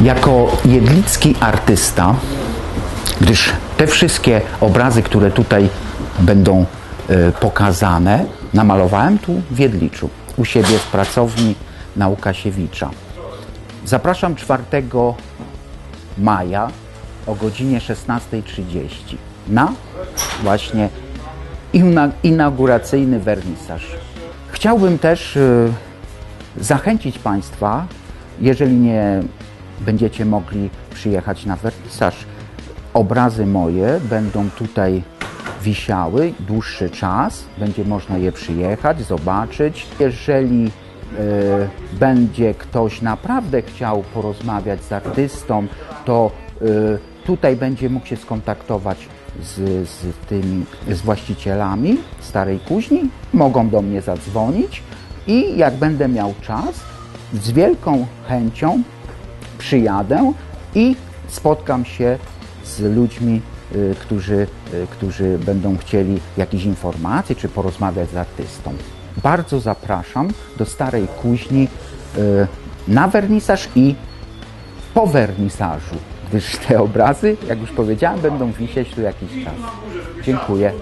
Jako jedlicki artysta, gdyż te wszystkie obrazy, które tutaj będą e, pokazane, namalowałem tu w Jedliczu, u siebie w pracowni na Łukasiewicza. Zapraszam 4 maja o godzinie 16.30 na właśnie ina- inauguracyjny wernisaż. Chciałbym też y, zachęcić Państwa, jeżeli nie będziecie mogli przyjechać na wernisaż, obrazy moje będą tutaj wisiały dłuższy czas, będzie można je przyjechać, zobaczyć. Jeżeli e, będzie ktoś naprawdę chciał porozmawiać z artystą, to e, tutaj będzie mógł się skontaktować z, z tymi z właścicielami Starej Kuźni. Mogą do mnie zadzwonić i jak będę miał czas, z wielką chęcią przyjadę i spotkam się z ludźmi, y, którzy, y, którzy będą chcieli jakichś informacji czy porozmawiać z artystą. Bardzo zapraszam do Starej Kuźni y, na wernisaż i po wernisażu, gdyż te obrazy, jak już powiedziałem, będą wisieć tu jakiś czas. Dziękuję.